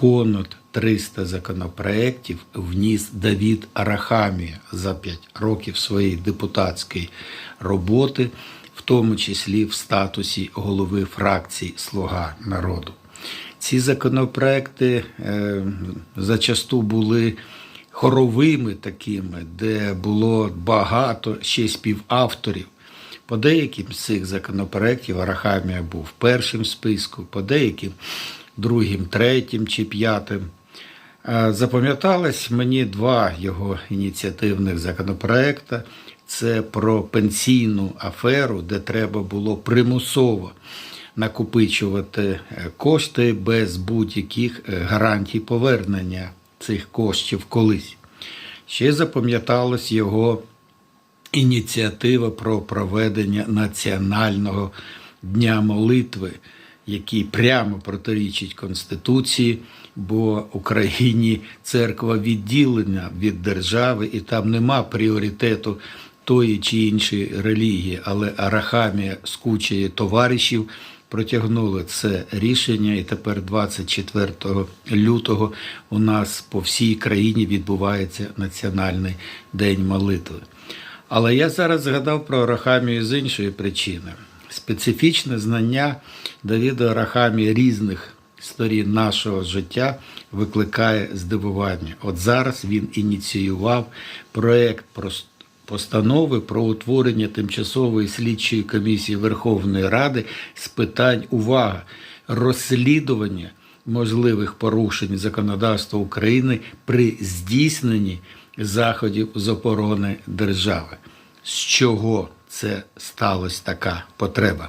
понад 300 законопроєктів вніс Давід Арахамія за 5 років своєї депутатської роботи, в тому числі в статусі голови фракції Слуга народу. Ці законопроекти е, зачасту були хоровими такими, де було багато ще співавторів. По деяким з цих законопроєктів Арахамія був першим в списку, по деяким другим, третім чи п'ятим. Е, Запам'яталось мені два його ініціативних законопроекти. Це про пенсійну аферу, де треба було примусово накопичувати е, кошти без будь-яких е, гарантій повернення цих коштів колись. Ще запам'яталась його ініціатива про проведення національного дня молитви, який прямо протирічить Конституції, бо Україні церква відділена від держави, і там нема пріоритету тої чи іншої релігії. Але Арахамія з кучею товаришів протягнули це рішення, і тепер 24 лютого у нас по всій країні відбувається Національний день молитви. Але я зараз згадав про Арахамію з іншої причини. Специфічне знання Давіда Арахамії різних сторін нашого життя викликає здивування. От зараз він ініціював проект постанови про утворення тимчасової слідчої комісії Верховної Ради з питань увага розслідування можливих порушень законодавства України при здійсненні заходів з оборони держави. З чого це сталося така потреба?